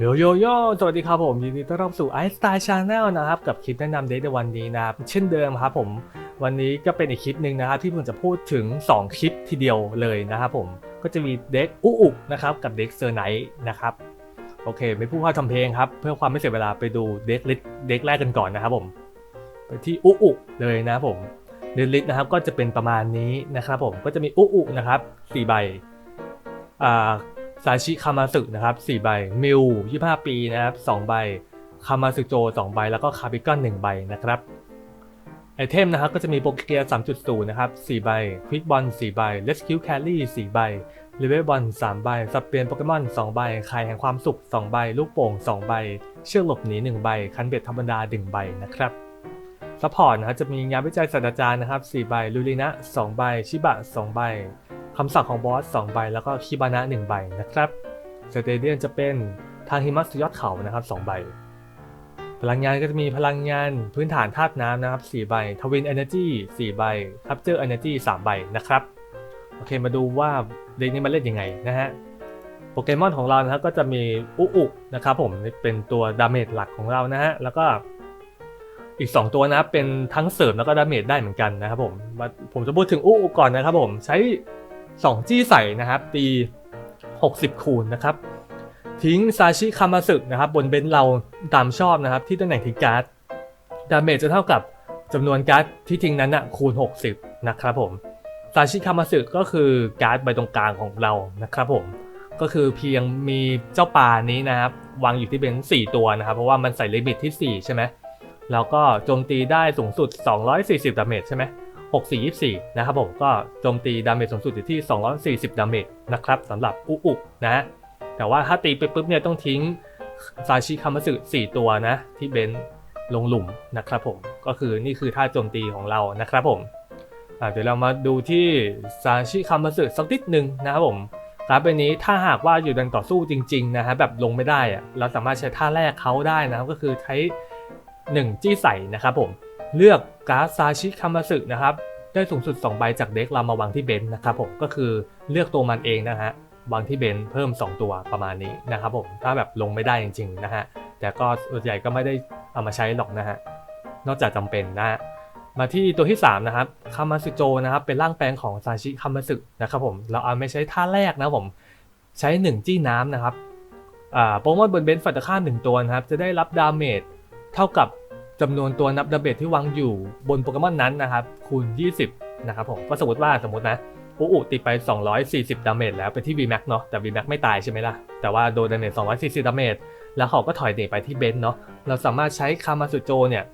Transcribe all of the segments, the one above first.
โยโยโยสวัสดีครับผมยินดีต้อนรับสู่ไอสไตล์ชาแนลนะครับ กับคลิปแนะนำเด็กในวันนี้นะครับ เช่นเดิมครับผม วันนี้ก็เป็นอีกคลิปหนึ่งนะครับที่ผมจะพูดถึง 2 คลิปทีเดียวเลยนะครับผม ก็จะมีเด็กอุอุนะครับกับเด็กเซอร์ไนท์นะครับ โอเค ไม่พูดพร่ำทำเพลงครับ เพื่อความไม่เสียเวลาไปดูเด็กลิสเด็กแรกกันก่อนนะครับผม ไปที่อุอุเลยนะครับผมเด็กลิสนะครับก็จะเป็นประมาณนี้นะครับผม ก็จะมีอุอุนะครับสี่ใบอ่า ซาชิคามาสึนะครับ4ใบ มิว25 ปีนะครับ2ใบ คามาสึโจ 2 ใบ แล้วก็คาบิกอน1ใบนะครับ ไอเทมนะครับก็จะมีโปเกียร์3.0 นะครับ 4 ใบ ควิกบอล 4 ใบเลสคิวแคลรี่4ใบเลเวลบอล 3 ใบ สับเปลี่ยนโปเกมอน 2 ใบไข่แห่งความสุข 2 ใบ ลูกโป่ง 2 ใบ เชือกหลบหนี 1 ใบ คันเบ็ดธรรมดา 1 ใบนะครับซัพพอร์ตนะครับจะมีงานวิจัยศาสตราจารย์นะครับ4ใบ ลูรินะ 2 ใบ ชิบะ 2 ใบ คำสั่งของบอส2ใบแล้วก็คิบานะ1ใบนะครับสเตเดียนจะเป็นทางหิมะสุดยอดเขานะครับ2ใบ พลังงานก็จะมีพลังงานพื้นฐานธาตุน้ำนะครับ4ใบทวินเอเนจี4ใบคัพเจอร์เอเนจี3ใบนะครับโอเคมาดูว่าเด็กนี้มาเล่นยังไงนะฮะโปเกมอนของเรานะครับก็จะมีอุอุนะครับผมเป็นตัวดาเมจหลักของเรานะฮะแล้วก็อีก 2 ตัวนะเป็นทั้งเสริมแล้วก็ดาเมจได้เหมือนกันนะครับผมมาผมจะพูดถึงอุอุก่อนนะครับผมใช้ 2 จี้ใส่นะครับ ตี 60 คูณนะครับ ทิ้งซาชิคามาสึนะครับ บนเบนเราตามชอบนะครับ ที่ตำแหน่งทิ้งการ์ดดาเมจจะเท่ากับจำนวนการ์ดที่ทิ้งนั้นนะคูณ 60 นะครับผมซาชิคามาสึก็คือการ์ดใบตรงกลางของเรานะครับผมก็คือเพียงมีเจ้าปลานี้นะครับ วางอยู่ที่เบนซ์4ตัวนะครับ เพราะว่ามันใส่ลิมิตที่ 4 ใช่ไหมแล้วก็โจมตีได้สูงสุด 240 ดาเมจใช่ไหม 6424 นะครับผมก็โจมตีดาเมจสูงสุดอยู่ที่ 240 ดาเมจนะครับสำหรับอุอุนะ แต่ว่าถ้าตีไปปุ๊บเนี่ยต้องทิ้งซาชิคามัสึ4ตัวนะ ที่เบนซ์ลงหลุมนะครับผมก็คือนี่คือท่าโจมตีของเรานะครับผมเดี๋ยวเรามาดูที่ซาชิคามัสึสักนิดหนึ่งนะครับผมการ์ดใบนี้ถ้าหากว่าอยู่ดันต่อสู้จริงๆนะฮะแบบลงไม่ได้อะเราสามารถใช้ท่าแรกเขาได้นะครับก็คือใช้1จี้ใส่นะครับผม เลือกการ์ดซาชิคามาสึนะครับได้สูงสุด 2 ใบจากเด็กเรามาวางที่เบนซ์นะครับผมก็คือเลือกตัวมันเองนะฮะวางที่เบนซ์เพิ่ม 2 ตัวประมาณนี้นะครับผมถ้าแบบลงไม่ได้จริงๆนะฮะแต่ก็ส่วนใหญ่ก็ไม่ได้เอามาใช้หรอกนะฮะนอกจากจำเป็นนะฮะมาที่ตัวที่ 3 นะครับคามาสึโจนะครับเป็นร่างแปลงของซาชิคามาสึนะครับผมเราเอาไม่ใช้ท่าแรกนะผมใช้ 1 จี้น้ำนะครับโปรโมทบนเบนซ์ฝัตตะข้ามหนึ่งตัวนะครับจะได้รับดาเมจเท่ากับ จำนวนตัวนับดาเมจที่วางอยู่บนโปเกมอนนั้นนะครับคูณ 20 นะครับผมก็สมมติว่าสมมตินะอุอุติดไป 240 ดาเมจแล้วไปที่ VMAX เนาะแต่ VMAX ไม่ตายใช่ไหมล่ะ แต่ว่าโดนดาเมจ240 ดาเมจแล้วเขาก็ถอยเดไปที่เบนซ์เนาะเราสามารถใช้คามาสุโจเนี่ย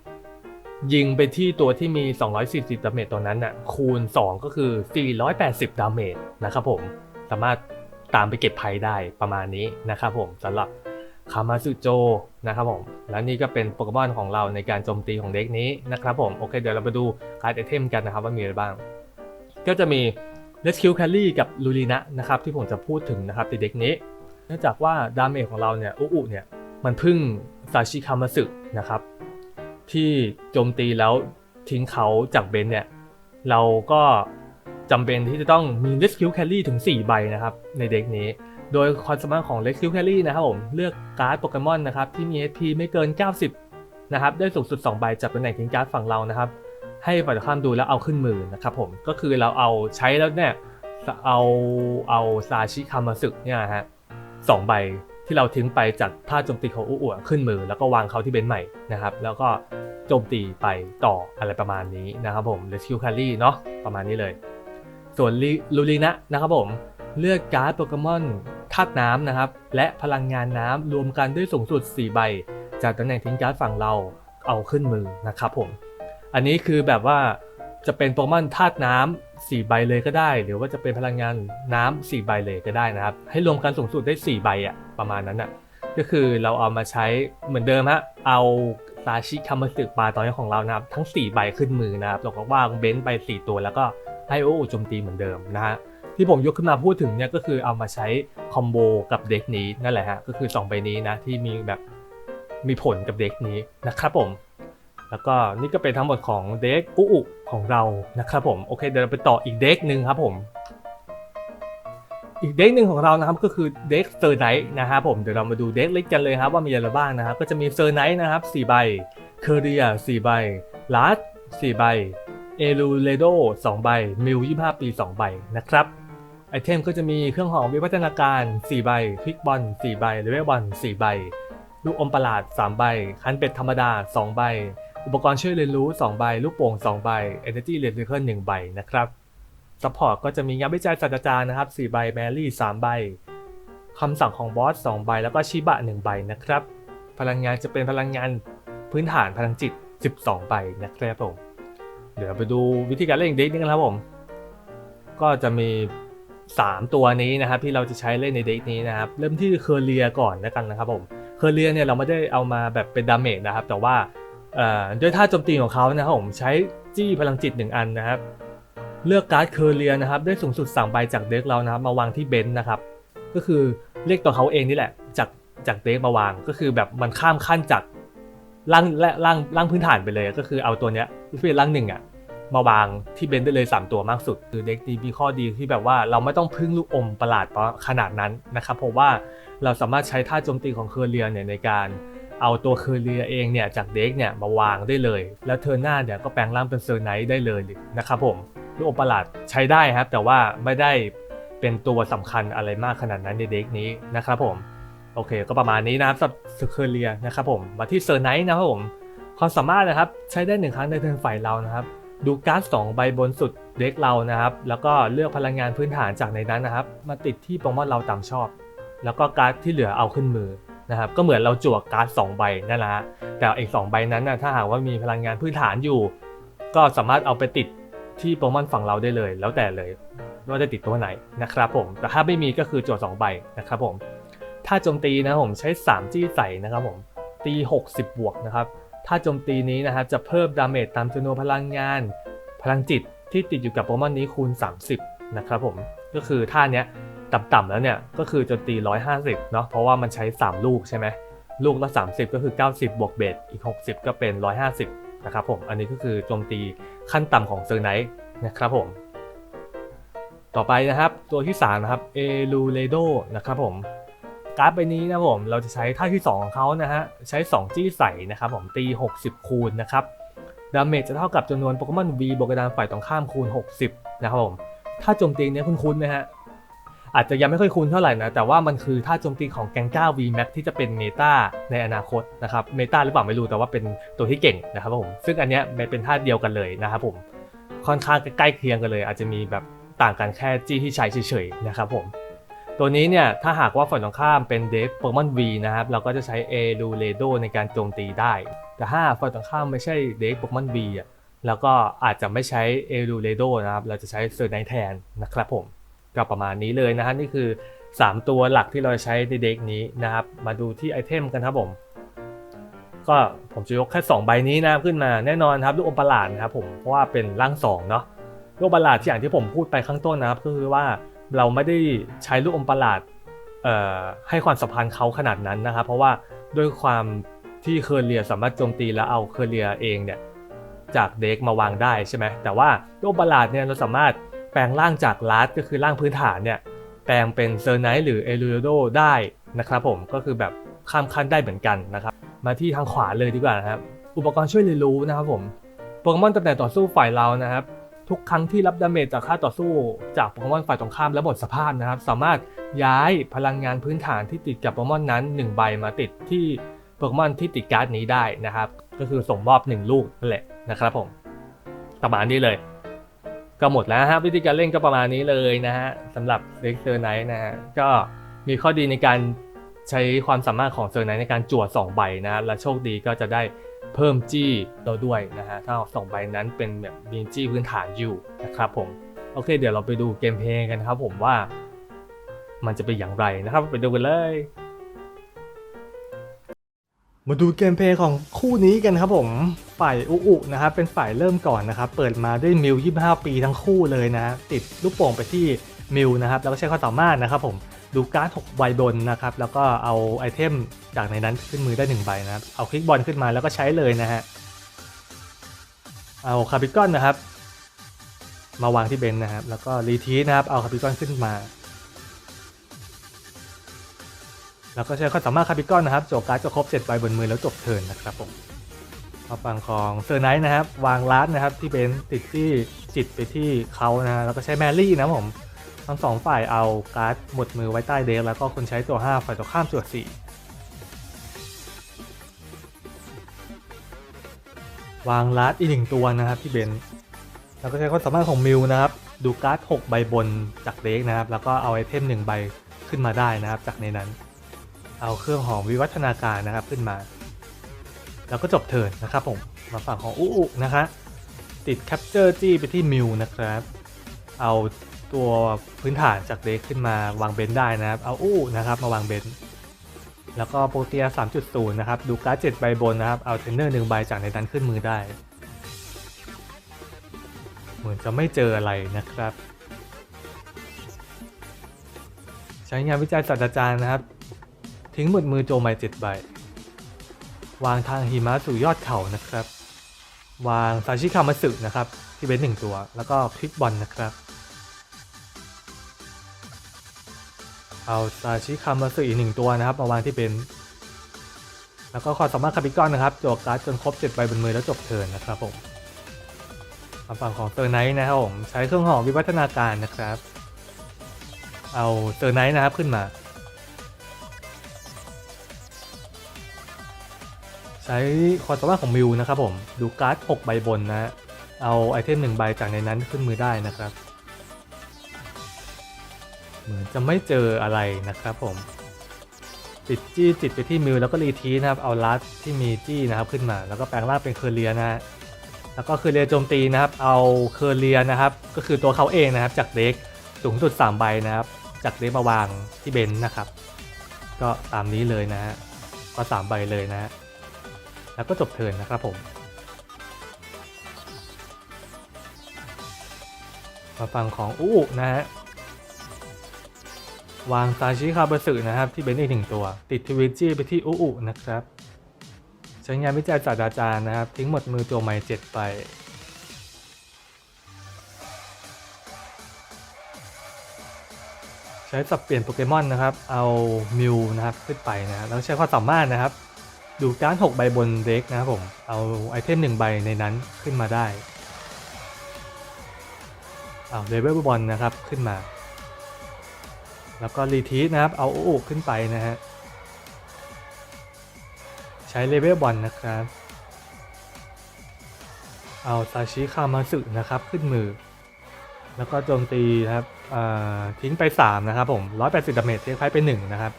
ยิงไปที่ตัวที่มี 240 ดาเมจตัวนั้นน่ะคูณ 2 ก็คือ 480 ดาเมจนะครับผมสามารถตามไปเก็บภัยได้ประมาณนี้นะครับผมสำหรับ คามาสึโจนะครับผมและนี่ก็เป็นโปเกมอนของเราในการโจมตีของเด็กนี้นะครับผมโอเคเดี๋ยวเราไปดูการ์ดไอเทมกันนะครับว่ามีอะไรบ้าง ก็จะมี Rescue Carry กับลูรินะนะครับที่ผมจะพูดถึงนะครับในเด็กนี้ เนื่องจากว่าดาเมจของเราเนี่ยอุอุเนี่ยมันพึ่งซาชิคามาสึนะครับที่โจมตีแล้วทิ้งเขาจากเบนเนี่ยเราก็จำเป็นที่จะต้องมี Rescue Carry ถึง 4 ใบนะครับในเด็กนี้ โดยความสามารถของ Rescue Carry นะครับผมเลือกการ์ดโปเกมอนนะครับที่มี HP ไม่เกิน 90 นะครับได้สูงสุด 2 ใบจากตำแหน่งทิ้งการ์ดฝั่งเรานะครับ ให้ฝ่ายตรงข้ามดูแล้วเอาขึ้นมือนะครับผมก็คือเราเอาใช้แล้วเนี่ยเอาเอาซาชิคามาสึเนี่ยฮะสองใบที่เราทิ้งไปจากท่าโจมตีของอุอุขึ้นมือ แล้วก็วางเขาที่เบนใหม่นะครับ แล้วก็โจมตีไปต่ออะไรประมาณนี้นะครับผม Rescue Carry เนาะประมาณนี้เลย ส่วนลูรินะนะครับผม เลือกการ์ดโปเกมอนธาตุน้ำนะครับ และพลังงานน้ำรวมกันด้วยสูงสุด 4 ใบ จากตำแหน่งทิ้งการ์ดฝั่งเราเอาขึ้นมือนะครับผม อันนี้คือแบบว่าจะเป็นโปเกมอนธาตุน้ำ4ใบเลยก็ได้ หรือว่าจะเป็นพลังงานน้ำ4ใบเลยก็ได้นะครับ ให้รวมกันสูงสุดได้ 4 ใบอะประมาณนั้นอะก็คือเราเอามาใช้เหมือนเดิมฮะเอาซาชิคามาสึปลาตอนนี้ของเรานะครับ ทั้ง 4 ใบขึ้นมือนะครับแล้วก็ว่างเบนซ์ไป 4 ตัวแล้วก็ให้โอ้โจมตีเหมือนเดิมนะฮะ ที่ผมยกขึ้นมาพูดถึงเนี่ยก็คือเอามาใช้คอมโบกับเด็กนี้นั่นแหละฮะก็คือ2ใบนี้นะที่มีแบบมีผลกับเด็กนี้นะครับผม แล้วก็นี่ก็เป็นทั้งหมดของเด็กอุอุของเรานะครับผมโอเคเดี๋ยวเราไปต่ออีกเด็กหนึ่งครับผม อีกเด็กหนึ่งของเรานะครับก็คือเด็กเซอร์ไนท์นะครับผมเดี๋ยวเรามาดูเด็กเล็กกันเลยครับว่ามีอะไรบ้างนะครับก็จะมีเซอร์ไนท์นะครับ4ใบเคอร์เรีย4ใบลาร์ด4ใบเอลูเลโด2ใบมิล25 ปี 2 ใบนะครับ ไอเทมก็จะมีเครื่องหอมวิวัฒนาการ 4 ใบควิกบอล4ใบเลเวลบอล4ใบ ลูกอมประหลาด 3 ใบ คันเป็ดธรรมดา 2 ใบ อุปกรณ์ช่วยเรียนรู้ 2 ใบ ลูกโป่ง 2 ใบ Energy r e c y c l 1ใบนะครับซัพพอร์ตก็จะมีงานวิจัยศาสตราจารย์นะครับ 4 ใบ แมรี่ 3 ใบคำสั่งของบอส 2 ใบ แล้วก็ชิบะ 1 ใบนะครับ พลังงานจะเป็นพลังงานพื้นฐานพลังจิต 12 ใบนะครับผม เดี๋ยวไปดูวิธีการเล่นอีกเด็กนึงกันครับผม ก็จะมี 3 ตัวนี้นะครับที่เราจะใช้เล่นในเด็กนี้นะครับเริ่มที่เคอร์เรียก่อนแล้วกันนะครับผมเคอร์เรียเนี่ยเราไม่ได้เอามาแบบเป็นดาเมจนะครับแต่ว่าด้วยท่าโจมตีของเขานะครับผมใช้จี้พลังจิต 1 อันนะครับเลือกการ์ดเคอร์เรียนะครับได้สูงสุด3ใบจากเด็กเรานะครับมาวางที่เบนซ์นะครับก็คือเรียกตัวเขาเองนี่แหละจากจากเด็กมาวางก็คือแบบมันข้ามขั้นจากร่างและร่างร่างพื้นฐานไปเลยก็คือเอาตัวเนี้ยที่เป็นร่างหนึ่งอะ มาวางที่เบนได้เลย 3 ตัวมากสุด คือเด็กนี้มีข้อดีที่แบบว่าเราไม่ต้องพึ่งลูกอมประหลาดเพราะขนาดนั้นนะครับเพราะว่าเราสามารถใช้ท่าโจมตีของเคอร์เรียเนี่ยในการเอาตัวเคอร์เรียเองเนี่ยจากเด็กเนี่ยมาวางได้เลย แล้วเทอร์หน้าเนี่ยก็แปลงร่างเป็นเซอร์ไนท์ได้เลยนะครับผมลูกอมประหลาดใช้ได้ครับ แต่ว่าไม่ได้เป็นตัวสำคัญอะไรมากขนาดนั้นในเด็กนี้นะครับผมโอเค ก็ประมาณนี้นะครับสับเคอร์เรียนะครับผมมาที่เซอร์ไนท์นะครับผมความสามารถนะครับใช้ได้หนึ่งครั้งในเทิร์นฝ่ายเรานะครับ ดูการ์ดสองใบบนสุดเด็กเรานะครับ แล้วก็เลือกพลังงานพื้นฐานจากในนั้นนะครับ มาติดที่โปรโมทเราตามชอบ แล้วก็การ์ดที่เหลือเอาขึ้นมือนะครับ ก็เหมือนเราจั่วการ์ดสองใบนั่นแหละแต่อีกสองใบนั้นนะถ้าหากว่ามีพลังงานพื้นฐานอยู่ ก็สามารถเอาไปติดที่โปรโมทฝั่งเราได้เลย แล้วแต่เลยว่าจะติดตัวไหนนะครับผม แต่ถ้าไม่มีก็คือจั่วสองใบนะครับผม ถ้าโจมตีนะผมใช้3จี้ใส่นะครับผมตี 60 บวกนะครับ ถ้าโจมตีนี้นะครับจะเพิ่มดาเมจตามจำนวนพลังงาน พลังจิตที่ติดอยู่กับโปรแกรมนี้คูณ 30 นะครับผม ก็คือท่าเนี้ยต่ำๆแล้วเนี่ยก็คือโจมตี 150 เนาะเพราะว่ามันใช้ 3 ลูกใช่ไหมลูกละ 30 ก็คือ 90 บวกเบสอีก 60 ก็เป็น 150 นะครับผม อันนี้ก็คือโจมตีขั้นต่ำของเซอร์ไนท์นะครับผม ต่อไปนะครับตัวที่ 3 นะครับเอลูเลโดนะครับผม การ์ดใบนี้นะผมเราจะใช้ท่าที่ 2 ของเขานะฮะใช้ 2 จี้ใส่นะครับผมตี 60 คูณนะครับดาเมจจะเท่ากับจำนวนโปเกมอน V บวกกระดานฝ่ายตรงข้ามคูณ 60 นะครับผมถ้าโจมตีเนี้ยคุ้นๆไหมฮะอาจจะยังไม่ค่อยคุ้นเท่าไหร่นะ แต่ว่ามันคือท่าโจมตีของแกงก้า V Max ที่จะเป็นเมตาในอนาคตนะครับเมตาหรือเปล่าไม่รู้แต่ว่าเป็นตัวที่เก่งนะครับผมซึ่งอันเนี้ยมันเป็นท่าเดียวกันเลยนะครับผมค่อนข้างใกล้เคียงกันเลย อาจจะมีแบบต่างกันแค่จี้ที่ใช้เฉยๆนะครับผม ตัวนี้เนี่ยถ้าหากว่าฝ่ายตรงข้ามเป็นเด็กโปเกมอน V นะครับเราก็จะใช้เอลูเลโดในการโจมตีได้ แต่ถ้าฝ่ายตรงข้ามไม่ใช่เด็กโปเกมอน V อะแล้วก็อาจจะไม่ใช้เอลูเลโดนะครับเราจะใช้เซอร์ไนแทนนะครับผมก็ประมาณนี้เลยนะฮะนี่คือ 3 ตัวหลักที่เราใช้ในเด็กนี้นะครับมาดูที่ไอเทมกันครับผม ก็ผมจะยกแค่ 2 ใบนี้นะขึ้นมาแน่นอนครับลูกอมประหลาดนะครับผมเพราะว่าเป็นร่าง2เนาะลูกประหลาดที่อย่างที่ผมพูดไปข้างต้นนะครับก็คือว่า เราไม่ได้ใช้ลูกอมประหลาดให้ความสัมพันธ์เขาขนาดนั้นนะครับเพราะว่าด้วยความที่เคอร์เรียสามารถโจมตีแล้วเอาเคอร์เรียเองเนี่ยจากเด็กมาวางได้ใช่ไหมแต่ว่าลูกอมประหลาดเนี่ยเราสามารถแปลงร่างจากลัดก็คือร่างพื้นฐานเนี่ยแปลงเป็นเซอร์ไนท์หรือเอลูโดได้นะครับผมก็คือแบบข้ามขั้นได้เหมือนกันนะครับมาที่ทางขวาเลยดีกว่านะครับอุปกรณ์ช่วยเรียนรู้นะครับผมโปเกมอนตำแหน่งต่อสู้ฝ่ายเรานะครับ ทุกครั้งที่รับดาเมจจากค่าต่อสู้ จากโปเกมอนฝ่ายตรงข้ามและหมดสภาพนะครับ สามารถย้ายพลังงานพื้นฐานที่ติดกับโปเกมอนนั้น 1 ใบมาติดที่โปเกมอนที่ติดการ์ดนี้ได้นะครับ ก็คือส่งมอบ 1 ลูกนั่นแหละนะครับผมประมาณนี้เลย ก็หมดแล้วฮะวิธีการเล่นก็ประมาณนี้เลยนะฮะสำหรับเล็กเซอร์ไนท์นะฮะก็มีข้อดีในการใช้ความสามารถของเซอร์ไนท์ในการจั่ว2ใบนะและโชคดีก็จะได้ เพิ่มจี้เราด้วยนะฮะถ้าสองใบนั้นเป็นแบบมีจี้พื้นฐานอยู่นะครับผมโอเค เดี๋ยวเราไปดูเกมเพลย์กันครับผมว่า มันจะเป็นอย่างไรนะครับไปดูกันเลย มาดูเกมเพลย์ของคู่นี้กันครับผมฝ่ายอุอุนะครับเป็นฝ่ายเริ่มก่อนนะครับ เปิดมาด้วยมิว25 ปีทั้งคู่เลยนะ ติดลูกโป่งไปที่มิวนะครับ แล้วก็ใช้ความสามารถนะครับผม ดูการ์ด6ใบบนนะครับ แล้วก็เอาไอเทมจากในนั้นขึ้นมือได้1ใบนะครับ เอาคลิกบอลขึ้นมาแล้วก็ใช้เลยนะฮะ เอาคาบิกอนนะครับ มาวางที่เบนนะครับ แล้วก็รีทีนะครับ เอาคาบิกอนขึ้นมา แล้วก็ใช้ความสามารถคาร์บิกอนนะครับจกการ์ดจะครบ7ใบบนมือแล้วจบเทิร์นนะครับผมมาฝั่งของเซอร์ไนท์นะครับ วางลัดนะครับที่เป็นติดที่จิตไปที่เขานะฮะแล้วก็ใช้แมรี่นะผม ทั้งสองฝ่ายเอาการ์ดหมดมือไว้ใต้เด็กแล้วก็คนใช้ตัว 5 ฝ่ายตัวข้ามตัว 4 วางลัดอีกหนึ่งตัวนะครับที่เบนแล้วก็ใช้ความสามารถของมิวนะครับ ดูการ์ด 6 ใบบนจากเด็กนะครับ แล้วก็เอาไอเทม 1 ใบขึ้นมาได้นะครับ จากในนั้น เอาเครื่องหอมวิวัฒนาการนะครับขึ้นมา แล้วก็จบเทิร์นนะครับผมมาฝั่งของอุอุนะคะติดแคปเจอร์จี้ไปที่มิวนะครับ เอา ตัวพื้นฐานจากเด็กขึ้นมาวางเบนได้นะครับ เอาอุอุนะครับมาวางเบนแล้วก็โปรเตีย 3.0 นะครับ ดูการ์ด7ใบบนนะครับ เอาเทรนเนอร์1ใบจากในนั้นขึ้นมือได้ เหมือนจะไม่เจออะไรนะครับ ใช้งานวิจัยศาสตราจารย์นะครับ ทิ้งหมดมือโจไมเจ็ดใบ วางทางหิมะสู่ยอดเขานะครับ วางซาชิคามาสึนะครับ ที่เป็นหนึ่งตัว แล้วก็คลิกบอลนะครับ เอาซาชิคามาสึอีกหนึ่งตัวนะครับ มาวางที่เป็นแล้วก็ความสามารถคาบิกอนนะครับโจกการ์ดจนครบ7ใบบนมือแล้วจบเทิร์นนะครับผมทางฝั่งของเซอร์ไนท์นะครับผมใช้เครื่องหอมวิวัฒนาการนะครับ เอาเซอร์ไนท์นะครับขึ้นมา ใช้ความสามารถของมิวนะครับผมดูการ์ด6ใบบนนะ เอาไอเทมหนึ่งใบจากในนั้นขึ้นมือได้นะครับ เหมือนจะไม่เจออะไรนะครับผมติดจี้จิตไปที่มิวแล้วก็รีทีนะครับเอาลัดที่มีจี้นะครับขึ้นมา แล้วก็แปลงร่างเป็นเคอร์เรียนะฮะแล้วก็คือเรียโจมตีนะครับ เอาเคอร์เรียนะครับ ก็คือตัวเขาเองนะครับ จากเด็กสูงสุด3ใบนะครับ จากเด็กมาวางที่เบนซ์นะครับ ก็ตามนี้เลยนะฮะก็3ใบเลยนะฮะแล้วก็จบเทินนะครับผมมาฟังของอู้นะฮะ วางซาชิคาบะสึนะครับ ที่เบนอีกหนึ่งตัว ติดทวิจี้ไปที่อู้นะครับ ใช้งานวิจัยศาสตราจารย์นะครับ ทิ้งหมดมือตัวใหม่7ไป ใช้สับเปลี่ยนโปเกมอนนะครับ เอามิวนะครับขึ้นไปนะแล้วใช้ความสามารถนะครับ ดูการ์ด6ใบบนเด็กนะครับผม เอาไอเทม1ใบในนั้นขึ้นมาได้เอาเลเวลบอลนะครับขึ้นมา แล้วก็รีทีสนะครับ เอาโอ้ขึ้นไปนะฮะ ใช้เลเวลบอลนะครับ เอาซาชิคามาสึนะครับขึ้นมือ แล้วก็โจมตีครับทิ้งไป 3 นะครับผม 180ดาเมจเทคไพ่ไป 1 นะครับ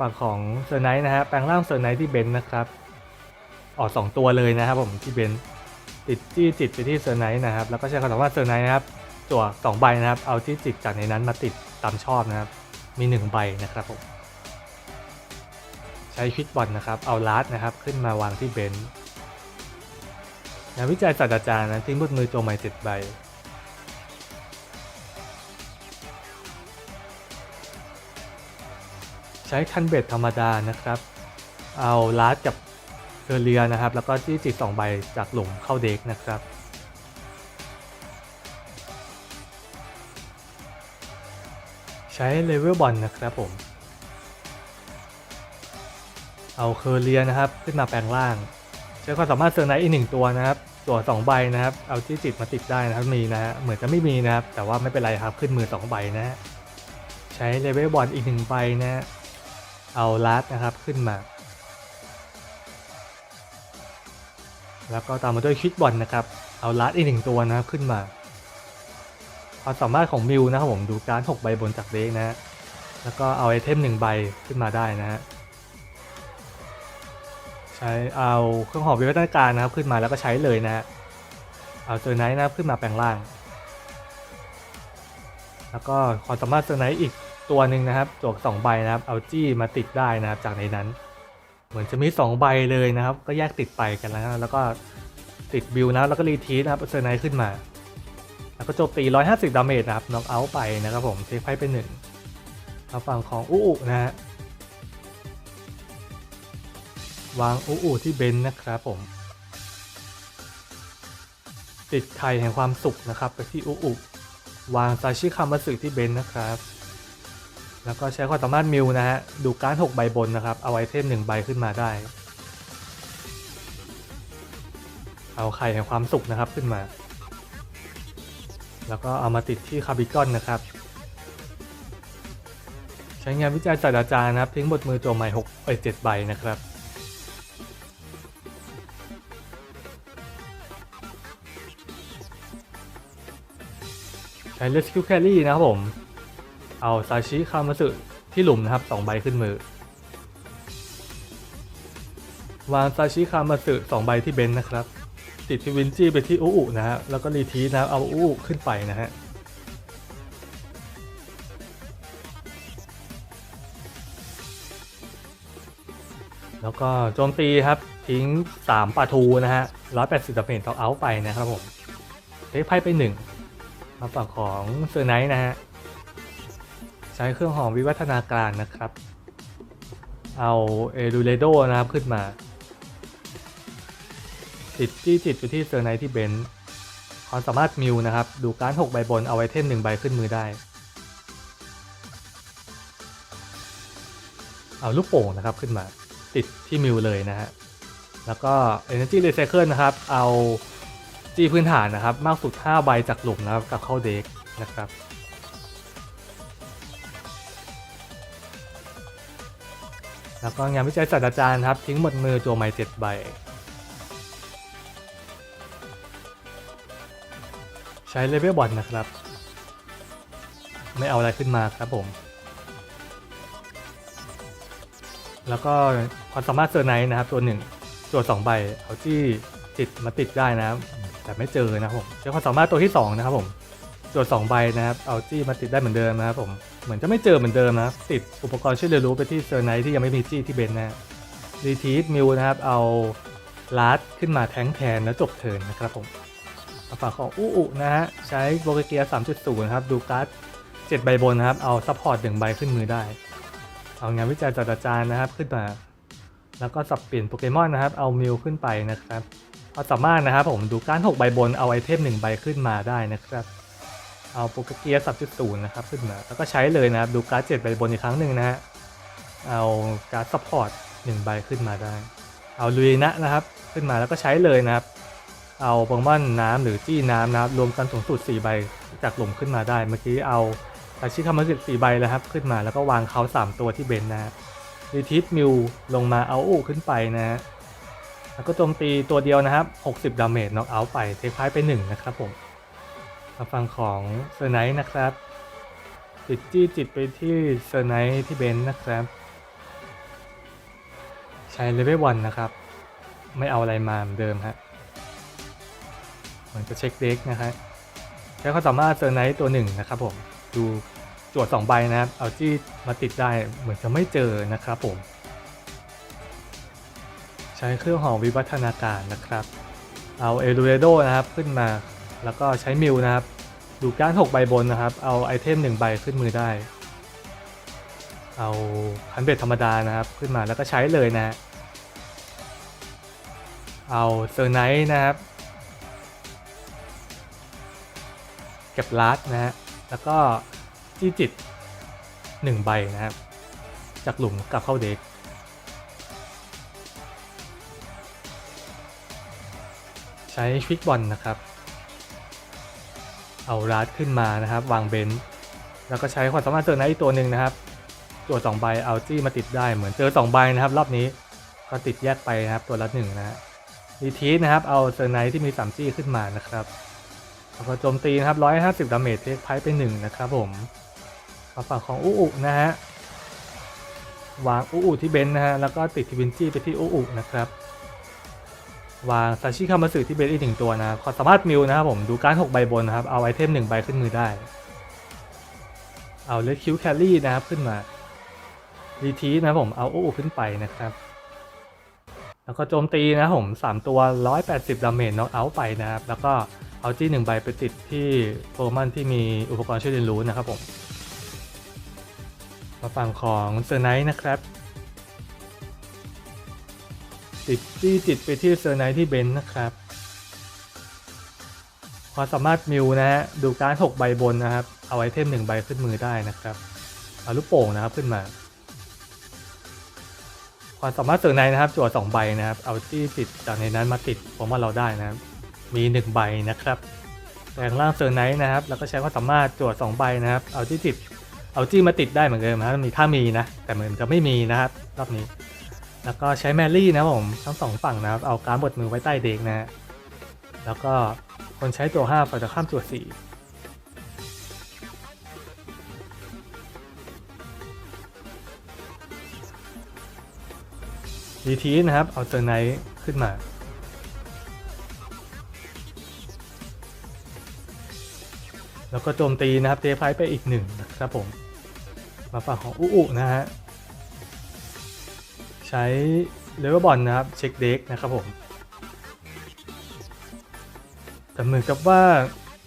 ฝั่งของเซอร์ไนท์นะฮะแปลงร่างเซอร์ไนท์ที่เบนซ์นะครับ ออก2ตัวเลยนะครับผมที่เบนซ์ติดจี้จิตไปที่เซอร์ไนท์นะครับ แล้วก็ใช้คำว่าเซอร์ไนท์นะครับตัว2ใบนะครับ เอาจี้จิตจากในนั้นมาติด ตามชอบนะครับ มี 1 ใบนะครับผม ใช้คิดบอลนะครับ เอาลาร์ดนะครับ ขึ้นมาวางที่เบนซ์งานวิจัยศาสตราจารย์นะทิ้งบนมือโจมใหม่เจ็ดใบ ใช้คันเบ็ดธรรมดานะครับ เอาลาร์ดกับเทอเรียนะครับ แล้วก็จี้จิตสองใบจากหลุมเข้าเด็กนะครับ ใช้เลเวลบอลนะครับผม เอาเคอร์เรียนะครับ ขึ้นมาแปลงร่างใช้ความสามารถเซอร์ไนท์อีกหนึ่งตัวนะครับ ตัวสองใบนะครับ เอาที่จิตมาติดได้นะครับมีนะฮะเหมือนจะไม่มีนะครับ แต่ว่าไม่เป็นไรครับขึ้นมือสองใบนะฮะใช้เลเวลบอลอีกหนึ่งใบนะฮะเอาลัดนะครับขึ้นมา แล้วก็ตามมาด้วยคิดบอลนะครับ เอาลัดอีกหนึ่งตัวนะครับขึ้นมา ความสามารถของมิวนะครับผมดูการหกใบบนจากเด็กนะฮะแล้วก็เอาไอเทมหนึ่งใบขึ้นมาได้นะฮะใช้เอาเครื่องหอมวิวัฒนาการนะครับขึ้นมาแล้วก็ใช้เลยนะฮะเอาเซอร์ไนท์นะครับขึ้นมาแปลงร่าง แล้วก็ความสามารถเซอร์ไนท์อีกตัวหนึ่งนะครับจวกสองใบนะครับเอาจี้มาติดได้นะครับจากในนั้น เหมือนจะมีสองใบเลยนะครับ ก็แยกติดไปกันแล้วนะแล้วก็ติดบิลนะแล้วก็รีทีสนะครับเซอร์ไนท์ขึ้นมา แล้วก็โจมตี 150 ดาเมจนะครับน็อกเอาท์ไปนะครับผมเทคไพ่เป็นหนึ่งทางฝั่งของอู้นะฮะวางอูอูที่เบนซ์นะครับผม ติดไข่แห่งความสุขนะครับ ไปที่อูอูวางซาชิคามาสึที่เบนซ์นะครับ แล้วก็ใช้ความสามารถมิวนะฮะดูการ์ด6ใบบนนะครับ เอาไอเทม1ใบขึ้นมาได้ เอาไข่แห่งความสุขนะครับขึ้นมา แล้วก็เอามาติดที่คาร์บิกอนนะครับ ใช้งานวิจัยศาสตราจารย์นะครับ ทิ้งบทมือตัวใหม่6เอ้ย7ใบนะครับ ใช้ Rescue Carry นะครับผม เอาซาชิคามาสึที่หลุมนะครับ 2 ใบขึ้นมือ วางซาชิคามาสึ2ใบที่เบนซ์นะครับ ติดที่วินจี้ไปที่อุอุนะฮะแล้วก็รีทีสนะเอาอุอุขึ้นไปนะฮะแล้วก็โจมตีครับทิ้ง 3ปาทูนะฮะ180ดาเมจต่อเอาไปนะครับผมเทคไพ่ไป1มาฝั่งของเซอร์ไนท์นะฮะใช้เครื่องหอมวิวัฒนาการนะครับ เอาเอดูเรโดนะครับขึ้นมา ติดจี้จิตไปที่เซอร์ไนท์ที่เบนซ์ความสามารถมิวนะครับ ดูการ6ใบบนเอาไอเทม1ใบขึ้นมือได้ เอาลูกโป่งนะครับขึ้นมาติดที่มิวเลยนะฮะ แล้วก็ Energy Recycle นะครับ เอาจีพื้นฐานนะครับ มากสุด 5 ใบจากหลุมนะครับกับเข้าเด็กนะครับแล้วก็งานวิจัยศาสตราจารย์ครับ ทิ้งหมดมือจัวใหม่7ใบ ใช้เลเวลบอลนะครับ ไม่เอาอะไรขึ้นมาครับผม แล้วก็ความสามารถเซอร์ไนท์นะครับ ตัวหนึ่งตัวสองใบเอาที่จิตมาติดได้นะครับ แต่ไม่เจอนะครับผมใช้ความสามารถตัวที่สองนะครับผมตัวสองใบนะครับ เอาจี้มาติดได้เหมือนเดิมนะครับผมเหมือนจะไม่เจอเหมือนเดิมนะติดอุปกรณ์ช่วยเรียนรู้ไปที่เซอร์ไนท์ที่ยังไม่มีจี้ที่เบนนะรีทีสมิวนะครับ เอาลาร์ดขึ้นมาแทงแทนแล้วจบเทินนะครับผม ฝั่งของอู้อุนะฮะใช้โบเกียร์3.0นะครับ ดูการ์ด7ใบบนนะครับ เอาซัพพอร์ตหนึ่งใบขึ้นมือได้ เอางานวิจัยศาสตราจารย์นะครับขึ้นมา แล้วก็สับเปลี่ยนโปเกมอนนะครับ เอามิวขึ้นไปนะครับเอาสามารถนะครับผมดูการ6ใบบนเอาไอเทม1ใบขึ้นมาได้นะครับ เอาโปเกเกียร์3.0นะครับขึ้นมา แล้วก็ใช้เลยนะครับดูการ์ด7ใบบนอีกครั้งหนึ่งนะฮะเอาการ์ดซัพพอร์ต1ใบขึ้นมาได้ เอาลุยนะนะครับ ขึ้นมาแล้วก็ใช้เลยนะครับ เอาโปเกมอนน้ำหรือจี้น้ำนะครับรวมกันสูงสุด4ใบจากหลุมขึ้นมาได้ เมื่อกี้เอาอาชิคามาสึสี่ใบแล้วครับขึ้นมาแล้วก็วางเขา3 ตัวที่เบนนะครับรีทิสมิวลงมาเอาอูขึ้นไปนะฮะแล้วก็โจมตีตัวเดียวนะครับ 60 ดาเมจน็อกเอาไปเทคพายไป 1 นะครับผมมาฟังของเซอร์ไนท์นะครับติดจี้จิตไปที่เซอร์ไนท์ที่เบนนะครับ ใช้เลเวลวันนะครับ ไม่เอาอะไรมาเหมือนเดิมฮะ เหมือนจะเช็คเด็กนะครับใช้ความสามารถเซอร์ไนท์ตัวหนึ่งนะครับผมดูจวด2ใบนะครับเอาจี้มาติดได้เหมือนจะไม่เจอนะครับผม ใช้เครื่องหอมวิวัฒนาการนะครับ เอาเอลูเรโดนะครับขึ้นมาแล้วก็ใช้มิวนะครับ ดูการ6ใบบนนะครับ เอาไอเทม1ใบขึ้นมือได้ เอาคันเบ็ดธรรมดานะครับขึ้นมาแล้วก็ใช้เลยนะฮะเอาเซอร์ไนท์นะครับ ก็บลาร์ดนะฮะ แล้วก็จี้จิต1ใบนะครับ จากหลุมกลับเข้าเด็ก ใช้ฟิกบอลนะครับ เอาราดขึ้นมานะครับ วางเบนซ์แล้วก็ใช้ความสามารถเจอในอีกตัวหนึ่งนะครับ ตัว2ใบเอาจี้มาติดได้เหมือนเจอ2ใบนะครับ รอบนี้ก็ติดแยกไปนะครับตัวละหนึ่งนะฮะรีทีสนะครับ เอาเซอร์ไนท์ที่มี3จี้ขึ้นมานะครับ แล้วก็โจมตีนะครับ150ดาเมจเทคไพไป1นะครับผมมาฝั่งของอูอุนะฮะวางอูอุที่เบนนะฮะแล้วก็ติดทิวินจี้ไปที่อูอุนะครับวางซาชิคามาสึที่เบนอีกหนึ่งตัวนะความสามารถมิวนะครับผมดูการ6ใบบนนะครับเอาไอเทม1ใบขึ้นมือได้ เอาเลดคิวแคลรี่นะครับขึ้นมารีทีสนะครับผมเอาอูอุขึ้นไปนะครับ แล้วก็โจมตีนะผม 3 ตัว 180ดาเมจน็อกเอาท์ไปนะครับ แล้วก็เอาจี้หนึ่งใบไปติดที่โปรมันที่มีอุปกรณ์ช่วยเรียนรู้นะครับผม มาฝั่งของเซอร์ไนท์นะครับ ติดจี้ติดไปที่เซอร์ไนท์ที่เบนซ์นะครับความสามารถมิวนะฮะดูการ์ด6ใบบนนะครับ เอาไอเทม1ใบขึ้นมือได้นะครับ เอาลูกโป่งนะครับขึ้นมา ความสามารถเสริมในนะครับจั่วสองใบนะครับ เอาที่ติดจากในนั้นมาติดผมว่าเราได้นะครับ มีหนึ่งใบนะครับแปลงร่างเซอร์ไนท์นะครับ แล้วก็ใช้ความสามารถจั่วสองใบนะครับ เอาที่ติด เอาจี้มาติดได้เหมือนเดิมนะมีถ้ามีนะ แต่เหมือนจะไม่มีนะครับรอบนี้ แล้วก็ใช้แมรี่นะผมทั้งสองฝั่งนะครับ เอาการบดมือไว้ใต้เด็กนะแล้วก็คนใช้ตัว5ฝ่ายตรงข้ามตัว4 ดีทีนะครับ เอาเซอร์ไนท์ขึ้นมา แล้วก็โจมตีนะครับเทไพไปอีกหนึ่งนะครับผม มาฝั่งของอุอุนะฮะ ใช้เลเวลบอลนะครับ เช็คเด็กนะครับผมแต่เหมือนกับว่า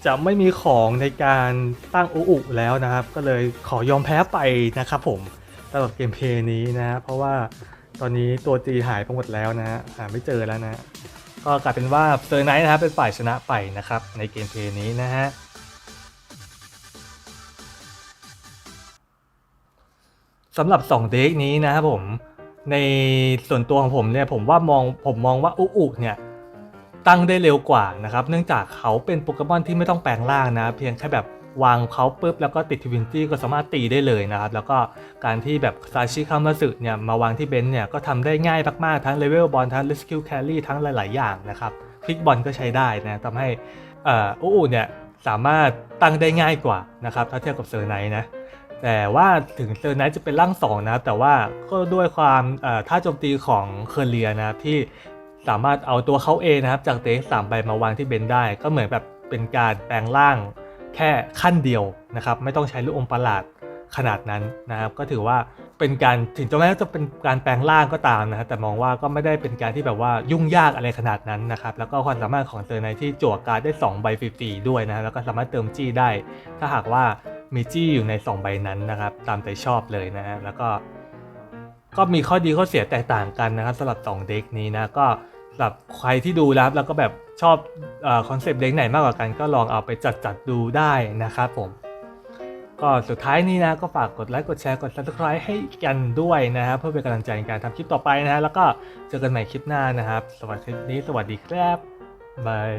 จะไม่มีของในการตั้งอุอุแล้วนะครับ ก็เลยขอยอมแพ้ไปนะครับผมสำหรับเกมเพลย์นี้นะฮะเพราะว่า ตอนนี้ตัวจีหายไปหมดแล้วนะฮะหาไม่เจอแล้วนะ ก็กลายเป็นว่าเซอร์ไนท์นะครับเป็นฝ่ายชนะไปนะครับ ในเกมเพลย์นี้นะฮะสำหรับ 2 เด็กนี้นะครับผมในส่วนตัวของผมเนี่ยผมว่ามองผมมองว่าอุอุเนี่ยตั้งได้เร็วกว่านะครับ เนื่องจากเขาเป็นโปเกมอนที่ไม่ต้องแปลงร่างนะ เพียงแค่แบบ วางเขาปุ๊บแล้วก็ติดทวินตี้ก็สามารถตีได้เลยนะครับ แล้วก็การที่แบบซาชิคามาสึเนี่ยมาวางที่เบนซ์เนี่ยก็ทำได้ง่ายมากๆ ทั้งเลเวลบอลทั้ง Rescue Carry ทั้งหลาย ๆ อย่างนะครับคลิกบอลก็ใช้ได้นะทำให้เอ่ออุอุเนี่ยสามารถตั้งได้ง่ายกว่านะครับถ้าเทียบกับเซอร์ไนท์นะแต่ว่าถึงเซอร์ไนท์จะเป็นร่างสองนะแต่ว่าก็ด้วยความท่าโจมตีของเคอร์เรียนะครับที่สามารถเอาตัวเขาเองนะครับจากเด็กสามใบมาวางที่เบนได้ ก็เหมือนแบบเป็นการแปลงร่าง แค่ขั้นเดียวนะครับ ไม่ต้องใช้ลูกอมประหลาดขนาดนั้นนะครับ ก็ถือว่าเป็นการถึงจะแม้จะเป็นการแปลงร่างก็ตามนะครับแต่มองว่าก็ไม่ได้เป็นการที่แบบว่ายุ่งยากอะไรขนาดนั้นนะครับ แล้วก็ความสามารถของเซอร์ไนท์ที่จั่วการ์ดได้ 2 ใบฟรีๆด้วยนะแล้วก็สามารถเติมจี้ได้ ถ้าหากว่ามีจี้อยู่ใน 2 ใบนั้นนะครับ ตามใจชอบเลยนะฮะแล้วก็ ก็มีข้อดีข้อเสียแตกต่างกันนะครับสำหรับ2เด็กนี้นะก็สำหรับใครที่ดูแล้วแล้วก็แบบ ชอบคอนเซปต์เด็กไหนมากกว่ากัน ก็ลองเอาไปจัดจัดดูได้นะครับผม ก็สุดท้ายนี้นะ ก็ฝากกดไลค์กดแชร์กด subscribe ให้กันด้วยนะครับเพื่อเป็นกำลังใจในการทำคลิปต่อไปนะฮะแล้วก็เจอกันใหม่คลิปหน้านะครับสวัสดีนี้สวัสดีครับบาย